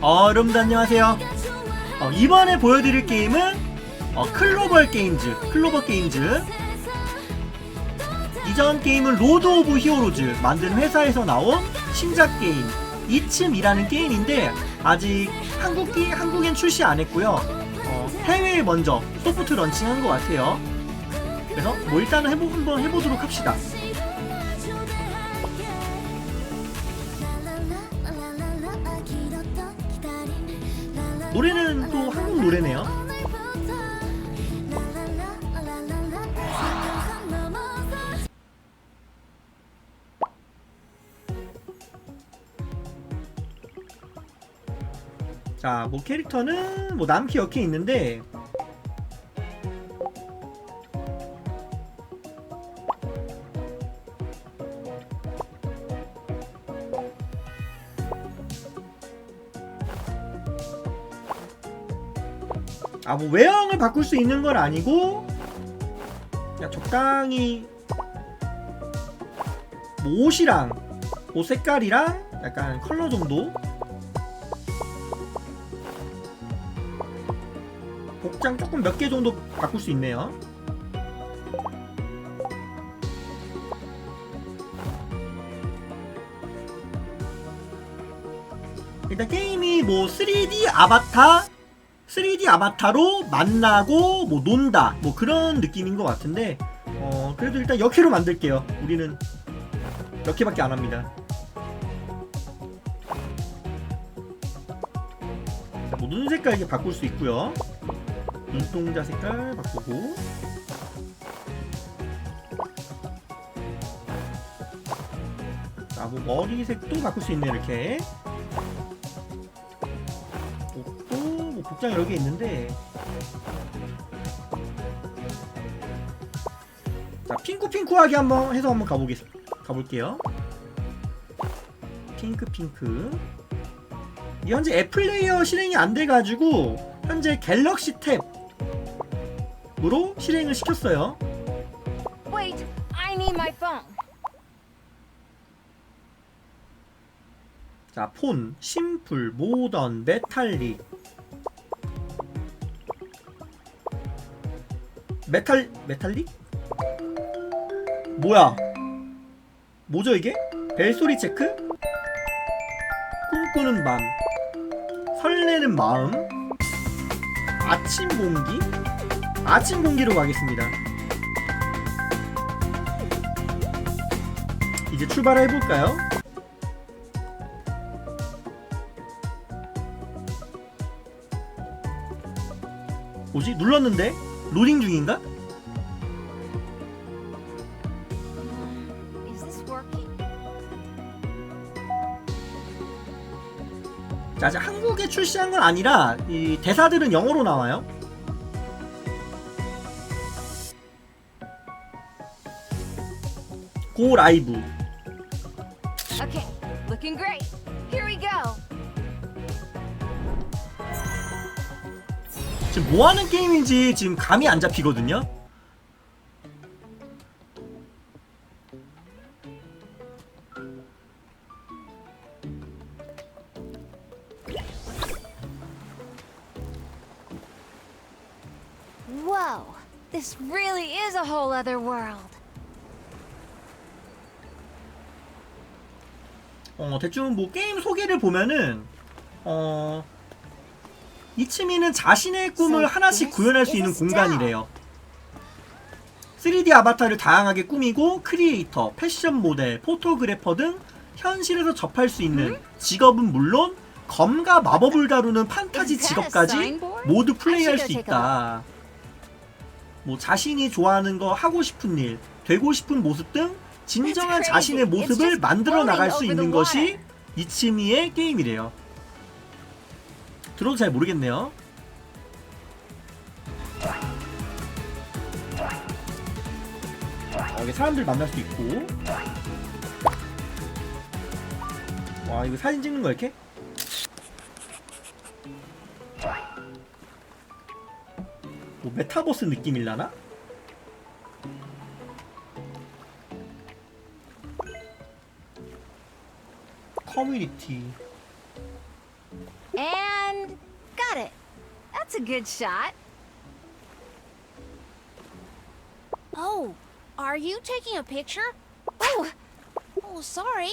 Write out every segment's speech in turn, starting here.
어, 여러분들 안녕하세요. 어, 이번에 보여드릴 게임은 어, 클로벌 게임즈, 클로버 게임즈. 이전 게임은 로드 오브 히어로즈 만든 회사에서 나온 신작 게임 이침이라는 게임인데 아직 한국 게 한국엔 출시 안 했고요. 어, 해외에 먼저 소프트 런칭한 것 같아요. 그래서 뭐 일단은 해보 한번 해보도록 합시다. 노래는 또 한국 노래네요. 자, 뭐 캐릭터는 뭐 남키 여키 있는데 뭐 외형을 바꿀 수 있는 건 아니고 그냥 적당히 뭐 옷이랑 옷 색깔이랑 약간 컬러 정도 복장 조금 몇 개 정도 바꿀 수 있네요. 일단 게임이 뭐 3D 아바타 3D 아바타로 만나고 뭐 논다 뭐 그런 느낌인 것 같은데 어 그래도 일단 역회로 만들게요. 우리는 역회밖에 안 합니다. 자, 뭐눈 색깔 이렇게 바꿀 수 있고요. 눈동자 색깔 바꾸고 자, 뭐 머리 색도 바꿀 수 있네 이렇게 뭐 복장 여러 개 있는데 자 핑크핑크하게 한번 해서 한번 가보겠 가볼게요 핑크 핑크 이 현재 앱플레이어 실행이 안 돼가지고 현재 갤럭시 탭으로 실행을 시켰어요 Wait, I need my phone. 자, 폰, 심플, 모던, 메탈릭. 메탈, 메탈릭? 뭐야? 뭐죠, 이게? 벨소리 체크? 꿈꾸는 밤. 설레는 마음. 아침 공기? 아침 공기로 가겠습니다. 이제 출발해 볼까요? 뭐지? 눌렀는데? 로딩 중인가? Is this working? 자, 아직 한국에 출시한 건 아니라 이 대사들은 영어로 나와요. 고 라이브. Okay, looking great. 지금 뭐 하는 게임인지 지금 감이 안 잡히거든요. Whoa, this really is a whole other world. 어, 대충 뭐 게임 소개를 보면은 어 이치미는 자신의 꿈을 하나씩 구현할 수 있는 공간이래요. 3D 아바타를 다양하게 꾸미고 크리에이터, 패션 모델, 포토그래퍼 등 현실에서 접할 수 있는 직업은 물론 검과 마법을 다루는 판타지 직업까지 모두 플레이할 수 있다. 뭐 자신이 좋아하는 거 하고 싶은 일, 되고 싶은 모습 등 진정한 자신의 모습을 만들어 나갈 수 있는 것이 이치미의 게임이래요. 들어도 잘 모르겠네요. 어, 여기 사람들 만날 수 있고. 와, 이거 사진 찍는 거 이렇게? 뭐 메타버스 느낌일라나? 커뮤니티 That's a good shot. Oh, are you taking a picture? Oh, Oh, sorry.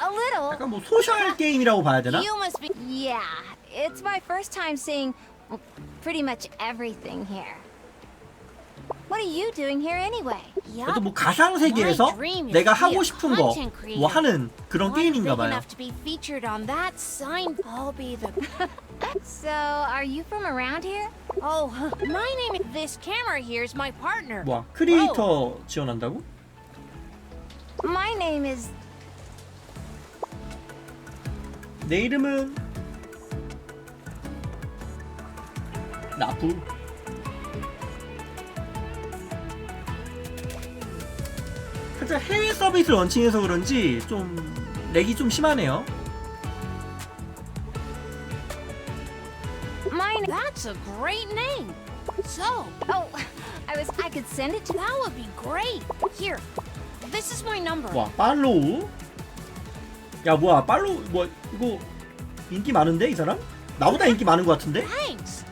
a little. 약간 뭐 소셜 게임이라고 봐야 되나? You must be. Yeah, it's my first time seeing well, pretty much everything here. What are you doing here anyway? 그래도 Yup. 뭐 가상 세계에서 My dream is 내가 to be 하고 a 싶은 거 content creator. 뭐 하는 그런 I'm 게임인가 big 봐요. enough to be featured on that sign. I'll be the. So, are you from around here? Oh, my name is. This camera here is my partner. 뭐야 크리에이터 지원한다고? My name is. 내 이름은 나프 살짝 해외 서비스 런칭해서 그런지 좀 렉이 좀 심하네요 My name. That's a great name. So, Oh, I was. I could send it to. that would be great. Here, this is my number. 와 팔로우 야 뭐야 팔로우 뭐 이거 인기 많은데 이 사람? 나보다 인기 많은 것 같은데? Thanks.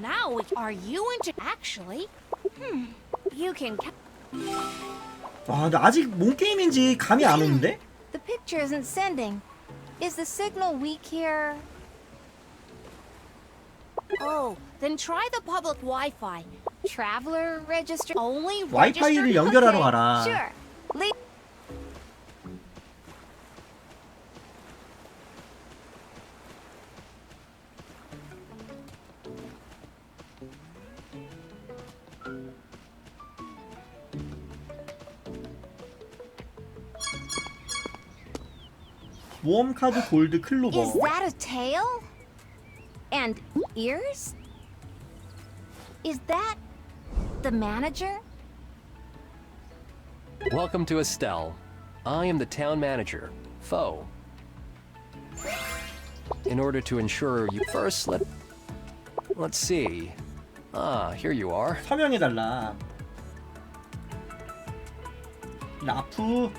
Now, are you into actually? Hmm. You can. ca- 와 근데 아직 뭔 게임인지 감이 안 오는데? The picture isn't sending. Is the signal weak here? Oh, then try the public Wi-Fi. Traveler register. Only 와이파이를 registered. 연결하러 Okay, 가라 Sure. Leave. 모험 카드 골드 Is 클로버 that a tail? And ears? Is that the manager? Welcome to Estelle. I am the town manager, Foe. In order to ensure you first let let's see. Ah, here you are. 서명해달라 나프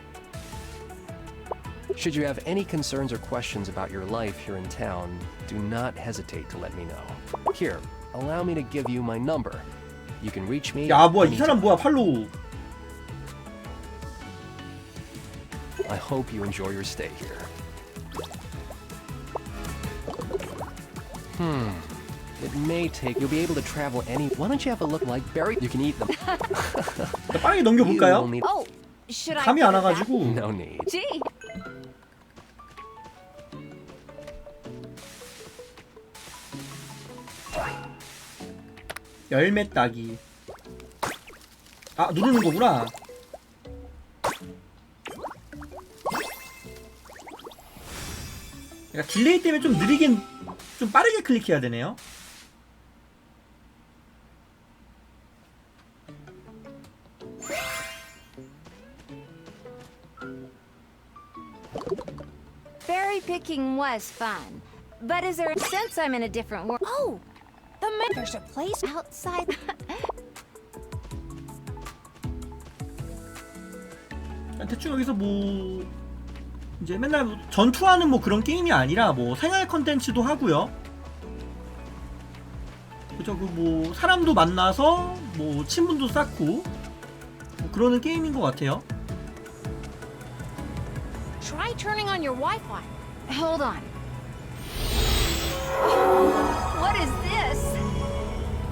Should you have any concerns or questions about your life here in town, do not hesitate to let me know. Here, allow me to give you my number. You can reach me. 야 뭐야 이 anytime. 사람 뭐야 팔로우 I hope you enjoy your stay here. Hmm. It may take. You'll be able to travel any. Why don't you have a look like berry? You can eat them. 자, 빠르게 You will 넘겨볼까요? need- Oh, should I? 감이 give 안 it back? 와가지고 No need. Gee. 열매 따기 아 누르는 거구나 그러니까 딜레이 때문에 좀 느리긴 좀 빠르게 클릭해야 되네요 Berry picking was fun, but is there since I'm in a different world Oh. There's a place. outside? 대충 여기서 뭐 이제 맨날 뭐 전투하는 뭐 그런 게임이 아니라 뭐 생활 컨텐츠도 하고요. 그죠? 그 뭐 사람도 만나서 뭐 친분도 쌓고 뭐 그러는 게임인 것 같아요. Try turning on your Wi-Fi. Hold on. What is this?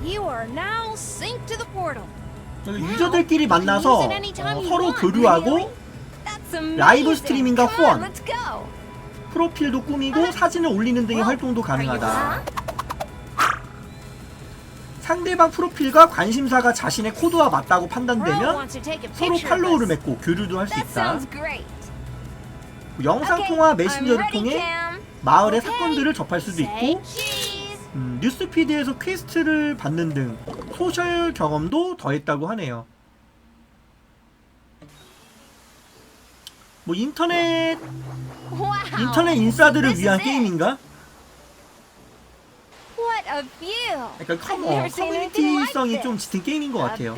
You are now synced to the portal. 유저들끼리 만나서 어, 서로 교류하고 That's amazing. 라이브 스트리밍과 Come on, 후원. Let's go. 프로필도 꾸미고 사진을 올리는 등의 활동도 가능하다. 상대방 프로필과 관심사가 자신의 코드와 맞다고 판단되면 서로 팔로우를. 맺고 교류도 할 수 That 있다. sounds great. 영상 Okay, 통화 I'm 메신저를 통해. 마을의. 사건들을 접할 수도 있고. 음, 뉴스피드에서 퀘스트를 받는 등 소셜 경험도 더했다고 하네요. 뭐 인터넷. 인터넷 인싸들을 위한. 게임인가? 약간 커머 커뮤니티성이. 좀 짙은 게임인 것 같아요.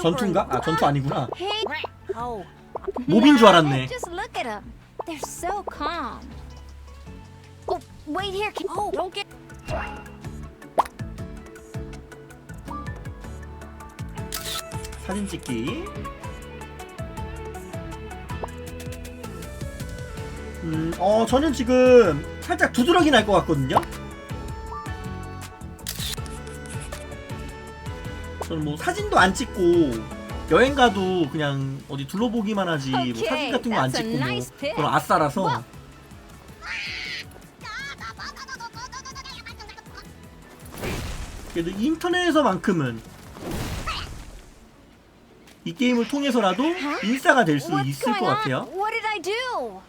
전투인가? 아 전투 아니구나. Oh, 모빈 줄 알았네. Just look at them. They're so calm. Oh, wait here. Oh, don't get. 사진 찍기. 음, 어, 저는 지금 살짝 두드러기 날 것 같거든요. 저는 뭐 사진도 안 찍고 여행 가도 그냥 어디 둘러보기만 하지 뭐 사진 같은 거 안 찍고 뭐. 그런 아싸라서. 그래도 인터넷에서만큼은 이 게임을 통해서라도 인싸가 될 수 있을 것? 같아요. What did I do?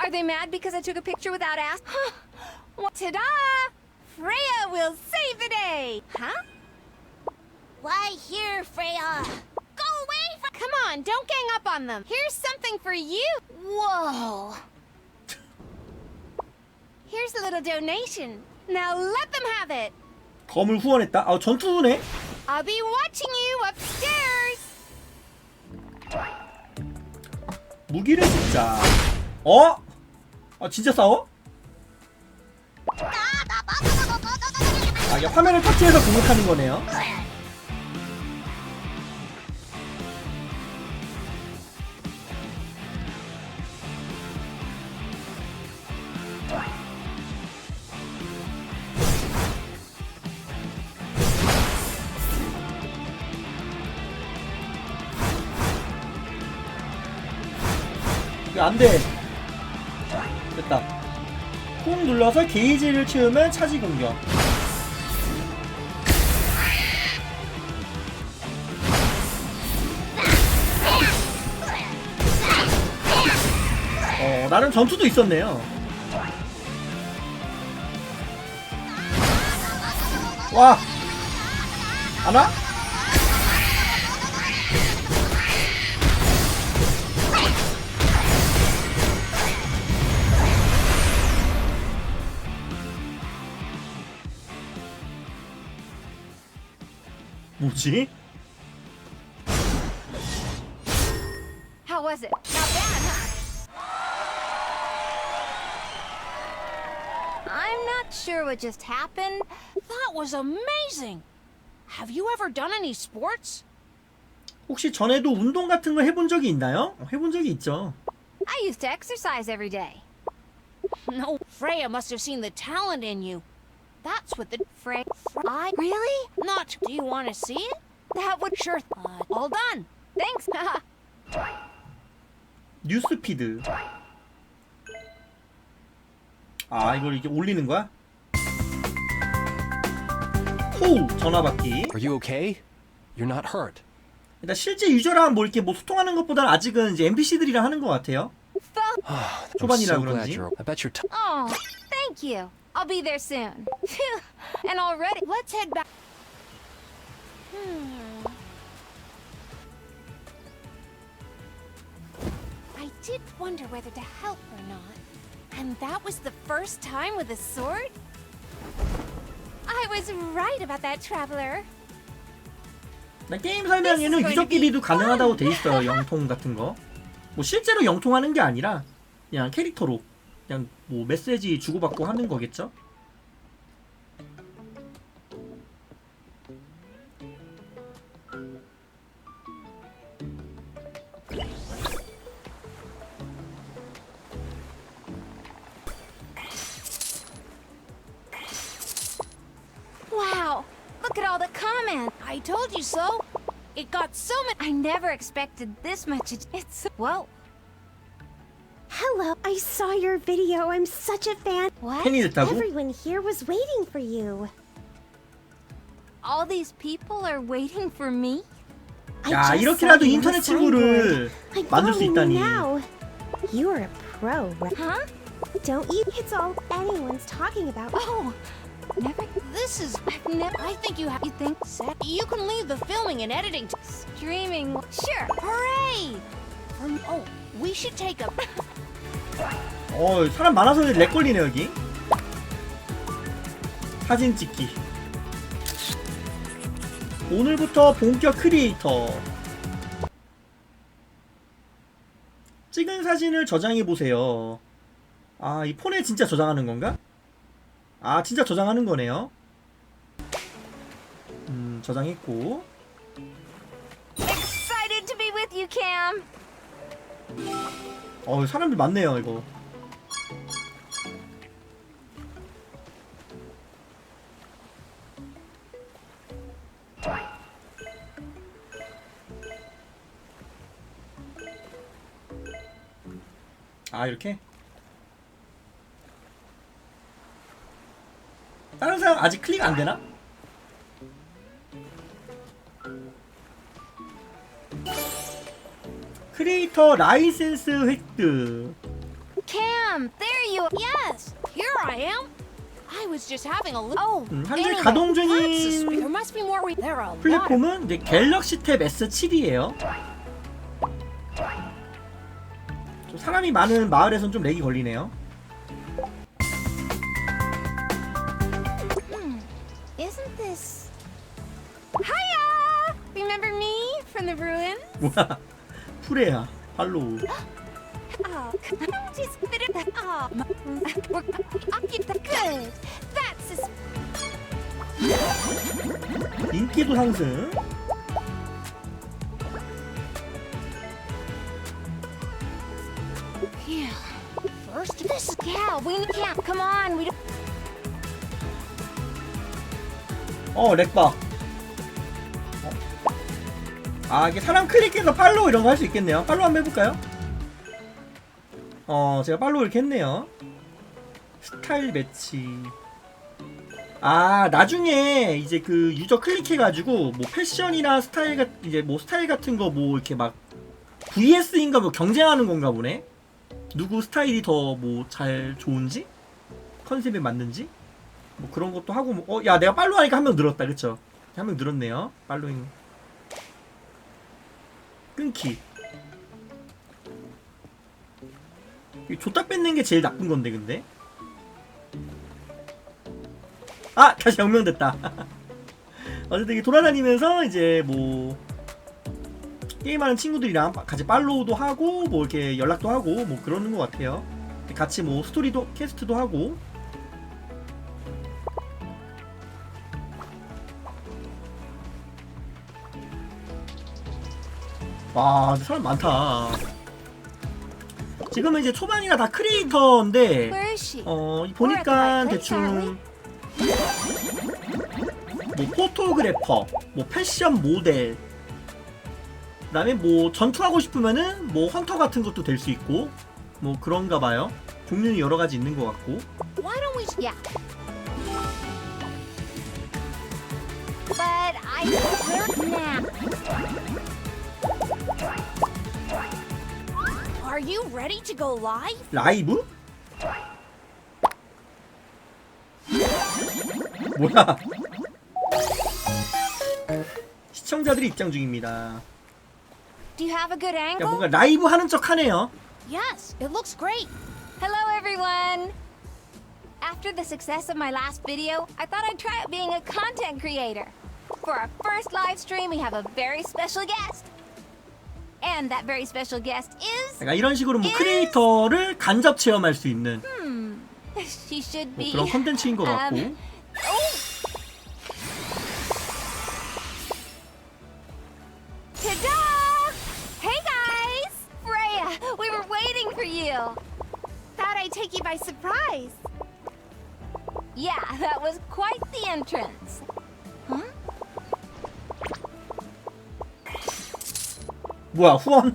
Are they mad because I took a picture without ask? What- Ta-da! Freya will save the day! Huh? Why here, Freya? Go away from. Come on, don't gang up on them. Here's something for you. Whoa! Here's a little donation. Now let them have it. 검을 후원했다. 아 전투네. I'll be watching you upstairs. 무기를 진짜. 어? 아 진짜 싸워? 아 이게 화면을 터치해서 공격하는 거네요. 이거 안 돼. 눌러서 게이지를 채우면 차지 공격. 어, 나름 전투도 있었네요. 와! 안 와? 뭐지? How was it? Not bad, huh? I'm not sure what just happened. That was amazing. Have you ever done any sports? 혹시 전에도 운동 같은 거 해본 적이 있나요? 어, 해본 적이 있죠. I used to exercise every day. No, Freya must have seen the talent in you. That's what the Frey, I really? not. Do you want to see it? That would Sure. Uh, all done. thanks. 뉴스피드. 아, 이걸 이게 올리는 거야? 호우! 전화 받기. Are you okay? You're not hurt. 일단 실제 유저랑 뭐 이렇게 뭐 소통하는 것보다는 아직은 이제 NPC들이랑 하는 것 같아요. 초반이라 그런지. I bet you're. Oh, thank you. I'll be there soon. Phew. and already. Let's head back. Hmm. I did wonder whether to help or not. And that was the first time with a sword? I was right about that, traveler. 나 게임 설명에는 This is going to 유저끼리도 be 가능하다고 돼 fun. 있어요. 영통 같은 거. 뭐 실제로 영통하는 게 아니라 그냥 캐릭터로 그냥 뭐 메시지 주고받고 하는 거겠죠? I told you so. It got so much. I never expected this much. It's- whoa. Hello, I saw your video. I'm such a fan. What? 팬이 됐다고? Everyone here was waiting for you. All these people are waiting for me? I 야, just 이렇게라도 saw you on 인터넷 the 친구를 signboard. I 만들 수 follow you 있다니. Now. You're a pro, right? Huh? Don't you? It's all anyone's talking about. Oh, never. This is. I've never. I think you have. You think Set. You can leave the filming and editing. To- streaming? Sure. Hooray! Um, oh, we should take a. 어, 사람 많아서 렉 걸리네 여기. 사진 찍기. 오늘부터 본격 크리에이터. 찍은 사진을 저장해 보세요. 아, 이 폰에 진짜 저장하는 건가? 아, 진짜 저장하는 거네요. 음, 저장했고. Excited to be with you, Cam. 어, 사람들 많네요, 이거. 아, 이렇게? 다른 사람 아직 클릭 안 되나? 크리에이터 라이센스 획득. Cam, there you Yes, here I am. I was just having a look. Oh, 음, 현재 anyway, 가동 That's a- there 중인 must be more. Re- there are a lot. of- 플랫폼은 이제 갤럭시 탭 S7이에요. 좀 사람이 많은 마을에선 좀 렉이 걸리네요. Isn't this Hiya! Remember me from the ruins? 뭐야? 프레야, 할로우. Oh, just bit of that. Oh, I'll keep that good. That's a 인기도 상승. Yeah. First, this. Yeah, we Cam. Come on, we don't 어, 렉바. 어. 아, 이게 사람 클릭해서 팔로우 이런 거 할 수 있겠네요. 팔로우 한번 해볼까요? 어, 제가 팔로우 이렇게 했네요. 스타일 매치. 아, 나중에 이제 그 유저 클릭해가지고 뭐 패션이나 스타일 같, 이제 뭐 스타일 같은 거 뭐 이렇게 막 VS인가 뭐 경쟁하는 건가 보네? 누구 스타일이 더 뭐 잘 좋은지? 컨셉에 맞는지? 뭐 그런 것도 하고 뭐, 어, 야 내가 팔로우 하니까 한 명 늘었다 그쵸? 한 명 늘었네요 팔로잉 끊기. 이 줬다 뺏는 게 제일 나쁜 건데 근데. 아 다시 영명됐다. 어쨌든 이게 돌아다니면서 이제 뭐 게임하는 친구들이랑 같이 팔로우도 하고 뭐 이렇게 연락도 하고 뭐 그러는 것 같아요. 같이 뭐 스토리도 캐스트도 하고 와 사람 많다. 지금은 이제 초반이라 다 크리에이터인데? 어 보니까 대충 뭐 포토그래퍼 뭐 패션 모델 그 다음에 뭐 전투하고 싶으면은 뭐 헌터 같은 것도 될 수 있고 뭐 그런가 봐요. 종류는 여러 가지 있는 것 같고 Are you ready to go live? 라이브? 뭐야? 시청자들이 입장 중입니다. Do you have a good 야 angle? 뭔가 라이브 하는 척 하네요. Yes, it looks great. Hello, everyone. After the success of my last video, I thought I'd try out being a content creator. For our first live stream, we have a very special guest. And that very special guest is. 그러니까 이런 식으로 뭐 크리에이터를 간접 체험할 수 있는 She should 뭐 be. 그런 컨텐츠인 것 같고. Um, oh! Ta-da! Hey guys! Freya, we were waiting for you. Thought I'd take you by surprise. Yeah, that was quite the entrance. 뭐야 후원?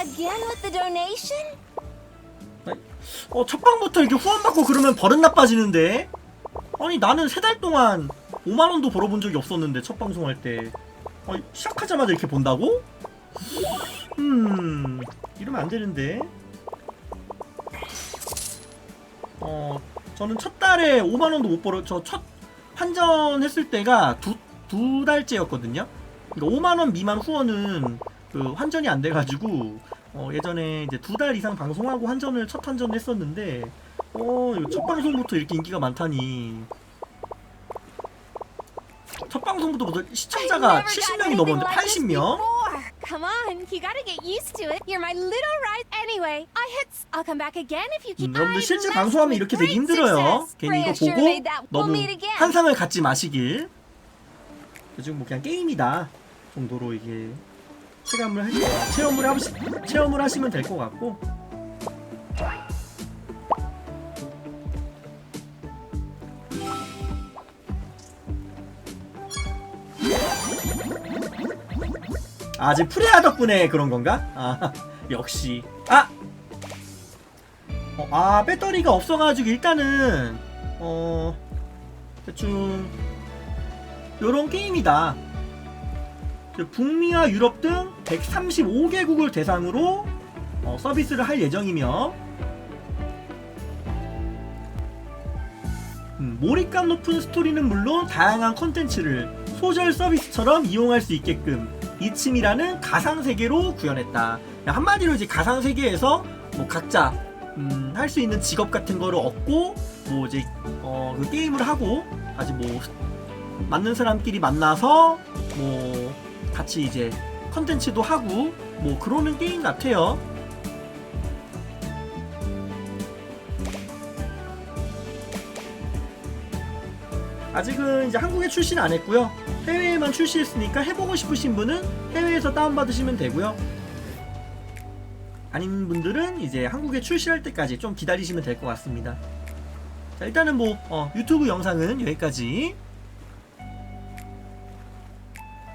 Again with the donation? 어 첫 방부터 이렇게 후원 받고 그러면 버릇 나빠지는데. 아니 나는 세 달 동안 5만 원도 벌어본 적이 없었는데 첫 방송할 때. 어, 시작하자마자 이렇게 본다고? 음 이러면 안 되는데. 어 저는 첫 달에 5만 원도 못 벌어 저 첫 환전했을 때가 두 두 달째였거든요. 그러니까 5만 원 미만 후원은 그 환전이 안 돼가지고 어, 예전에 이제 두 달 이상 방송하고 환전을 첫 환전을 했었는데 어, 첫 방송부터 이렇게 인기가 많다니. 첫 방송부터 시청자가 never gotten 70명이 anything 넘었는데 like this 80명? before. Come on, you gotta get used to it. You're my little right. Anyway, I hit. I'll come back again if you keep. 음, 여러분들 실제 방송하면 이렇게 great 힘들어요. 괜히 이거 보고 너무. 환상을 갖지 마시길. 요즘 뭐 그냥 게임이다 정도로 이게 체감을 하, 체험을 하시, 체험을 하시면 될 것 같고. 아, 지금 프레아 덕분에 그런 건가? 아, 역시. 아! 어, 아, 배터리가 없어가지고 일단은, 어, 대충, 요런 게임이다. 그 북미와 유럽 등 135개국을 대상으로 어, 서비스를 할 예정이며, 음, 몰입감 높은 스토리는 물론 다양한 컨텐츠를 소셜 서비스처럼 이용할 수 있게끔 이침이라는 가상 세계로 구현했다. 한마디로 이제 가상 세계에서 뭐 각자 음, 할 수 있는 직업 같은 거를 얻고 뭐 이제 어, 그 게임을 하고 아직 뭐 맞는 사람끼리 만나서 뭐 같이 이제 컨텐츠도 하고 뭐 그러는 게임 같아요. 아직은 이제 한국에 출시는 안 했고요. 해외에만 출시했으니까 해보고 싶으신 분은 해외에서 다운받으시면 되고요. 아닌 분들은 이제 한국에 출시할 때까지 좀 기다리시면 될 것 같습니다. 자, 일단은 뭐 어, 유튜브 영상은 여기까지